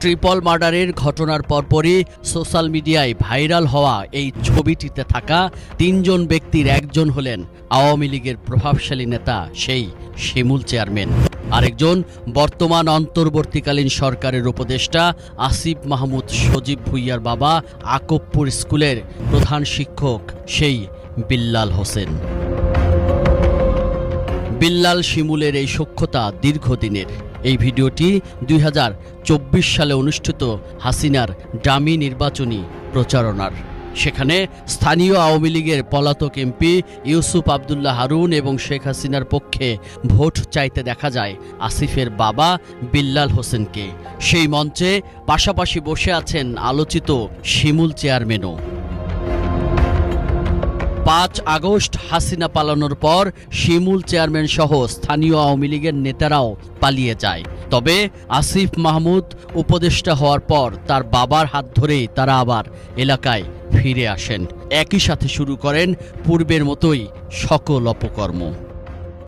Triple মার্ডারের ঘটনার পরপরই social মিডিয়ায় ভাইরাল হওয়া এই ছবিটিতে থাকা তিনজন ব্যক্তির একজন হলেন আওয়ামী লীগের প্রভাবশালী নেতা সেই শিমুল চেয়ারম্যান। আরেকজন বর্তমান অন্তর্বর্তীকালীন সরকারের উপদেষ্টা আসিফ মাহমুদ সজীব ভুইয়ার বাবা আকবপুর স্কুলের প্রধান শিক্ষক সেই বিল্লাল হোসেন। বিল্লাল শিমুলের এই সখ্যতা দীর্ঘদিনের। এই ভিডিওটি দুই হাজার চব্বিশ সালে অনুষ্ঠিত হাসিনার ডামি নির্বাচনী প্রচারণার। সেখানে স্থানীয় আওয়ামী লীগের পলাতক এমপি ইউসুফ আবদুল্লাহ হারুন এবং শেখ হাসিনার পক্ষে ভোট চাইতে দেখা যায় আসিফের বাবা বিল্লাল হোসেনকে। সেই মঞ্চে পাশাপাশি বসে আছেন আলোচিত শিমুল চেয়ারম্যানও। পাঁচ আগস্ট হাসিনা পালানোর পর শিমুল চেয়ারম্যান সহ স্থানীয় আওয়ামী লীগের নেতারাও পালিয়ে যায়। তবে আসিফ মাহমুদ উপদেষ্টা হওয়ার পর তার বাবার হাত ধরেই তারা আবার এলাকায় ফিরে আসেন। একই সাথে শুরু করেন পূর্বের মতোই সকল অপকর্ম।